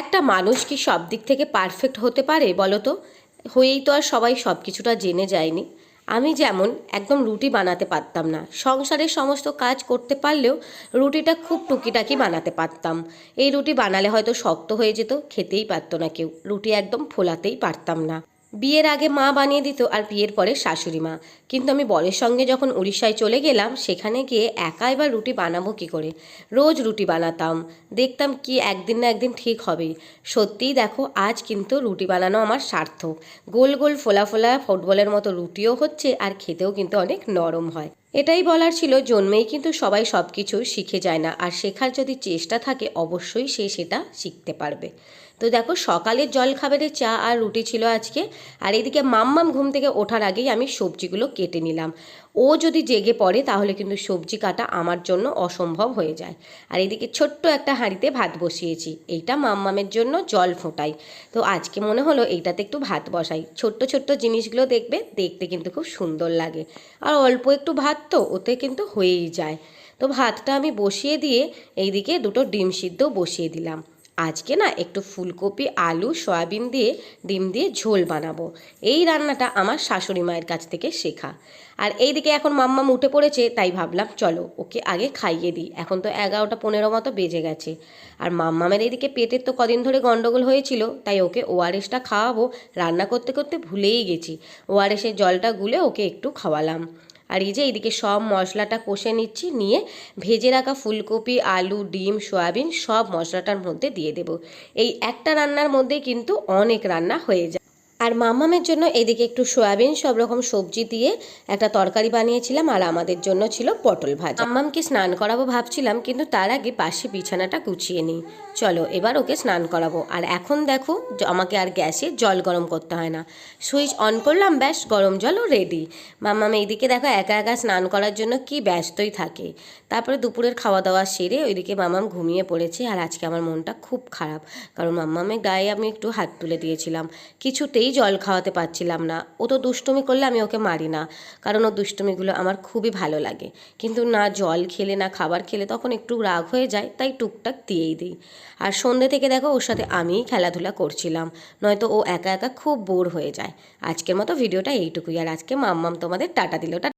একটা মানুষ কি সব দিক থেকে পারফেক্ট হতে পারে বলো তো হয়েই তো আর সবাই সব কিছুটা জেনে যায়নি। আমি যেমন একদম রুটি বানাতে পারতাম না, সংসারের সমস্ত কাজ করতে পারলেও রুটিটা খুব টুকিটাকি বানাতে পারতাম। এই রুটি বানালে হয়তো শক্ত হয়ে যেত, খেতেই পারতো না কেউ, রুটি একদম ফোলাতেই পারতাম না। বিয়ের আগে মা বানিয়ে দিত আর বিয়ের পরে শাশুড়ি মা। কিন্তু আমি বরের সঙ্গে যখন উড়িষ্যায় চলে গেলাম, সেখানে গিয়ে একা এবার রুটি বানাবো কী করে? রোজ রুটি বানাতাম। দেখতাম কি একদিন না একদিন ঠিক হবে সত্যিই দেখো, আজ কিন্তু রুটি বানানো আমার সার্থক। গোল গোল ফোলা ফোলা ফুটবলের মতো রুটিও হচ্ছে আর খেতেও কিন্তু অনেক নরম হয়। এটাই বলার ছিল জন্মেই কিন্তু সবাই সব কিছু শিখে যায় না। আর শেখার যদি চেষ্টা থাকে, অবশ্যই সে সেটা শিখতে পারবে। তো দেখো, সকালের জল খাবারে চা আর রুটি ছিল আজকে। আর এদিকে মাম্মাম ঘুম থেকে ওঠার আগেই আমি সবজিগুলো কেটে নিলাম। ও যদি জেগে পড়ে, তাহলে কিন্তু সবজি কাটা আমার জন্য অসম্ভব হয়ে যায়। আর এদিকে ছোট্ট একটা হাঁড়িতে ভাত বসিয়েছি। এইটা মাম্মামের জন্য জল ফোটাই। তো আজকে মনে হলো এইটাতে একটু ভাত বসাই। ছোট্ট ছোট্ট জিনিসগুলো দেখবে, দেখতে কিন্তু খুব সুন্দর লাগে। আর অল্প একটু ভাত তো, ওতে কিন্তু হয়েই যায়। তো ভাতটা আমি বসিয়ে দিয়ে এইদিকে দুটো ডিম সিদ্ধ বসিয়ে দিলাম। আজকে না একটু ফুলকপি, আলু, সয়াবিন দিয়ে, ডিম দিয়ে ঝোল বানাবো। এই রান্নাটা আমার শাশুড়ি মায়ের কাছ থেকে শেখা। আর এইদিকে এখন মাম্মাম উঠে পড়েছে, তাই ভাবলাম চলো ওকে আগে খাইয়ে দিই। এখন তো এগারোটা পনেরো মতো বেজে গেছে। আর মাম্মামের এইদিকে পেটের তো কদিন ধরে গন্ডগোল হয়েছিল, তাই ওকে ওআরএসটা খাওয়াবো। রান্না করতে করতে ভুলেই গেছি। ওআরএসের জলটা গুলে ওকে একটু খাওয়ালাম। আর এই যে এইদিকে সব মশলাটা কষে নিচ্ছি, নিয়ে ভেজে রাখা ফুলকপি, আলু, ডিম, সয়াবিন সব মশলাটার মধ্যে দিয়ে দেব। এই একটা রান্নার মধ্যে কিন্তু অনেক রান্না হয়ে যায়। আর মাম্মামের জন্য এদিকে একটু সয়াবিন, সব রকম সবজি দিয়ে একটা তরকারি বানিয়েছিলাম আর আমাদের জন্য ছিল পটল ভাজা। মাম্মামকে স্নান করাবো ভাবছিলাম, কিন্তু তার আগে পাশে বিছানাটা গুছিয়ে নিই। চলো, এবার ওকে স্নান করাবো। আর এখন দেখো আমাকে আর গ্যাসে জল গরম করতে হয় না। সুইচ অন করলাম, ব্যাস, গরম জলও রেডি মাম্মাম এইদিকে দেখো, একা একা স্নান করার জন্য কি ব্যস্তই থাকে। তারপরে দুপুরের খাওয়া দাওয়া সেরে ওইদিকে মামাম ঘুমিয়ে পড়েছে আর আজকে আমার মনটা খুব খারাপ। কারণ মাম্মামের গায়ে আমি একটু হাত তুলে দিয়েছিলাম। কিছুতেই জল খাওয়াতে পারছিলাম না। ও তো দুষ্টুমি করলে আমি ওকে মারি না, কারণ ও দুষ্টুমিগুলো আমার খুবই ভালো লাগে। কিন্তু না জল খেলে, না খাবার খেলে তখন একটু রাগ হয়ে যায়, তাই টুকটাক দিয়েই দিই। আর সন্ধ্যে থেকে দেখো ওর সাথে আমিই খেলাধুলা করছিলাম, নয়তো ও একা একা খুব বোর হয়ে যায়। আজকের মতো ভিডিওটা এইটুকুই, আর আজকে মাম্মাম তোমাদের টাটা দিল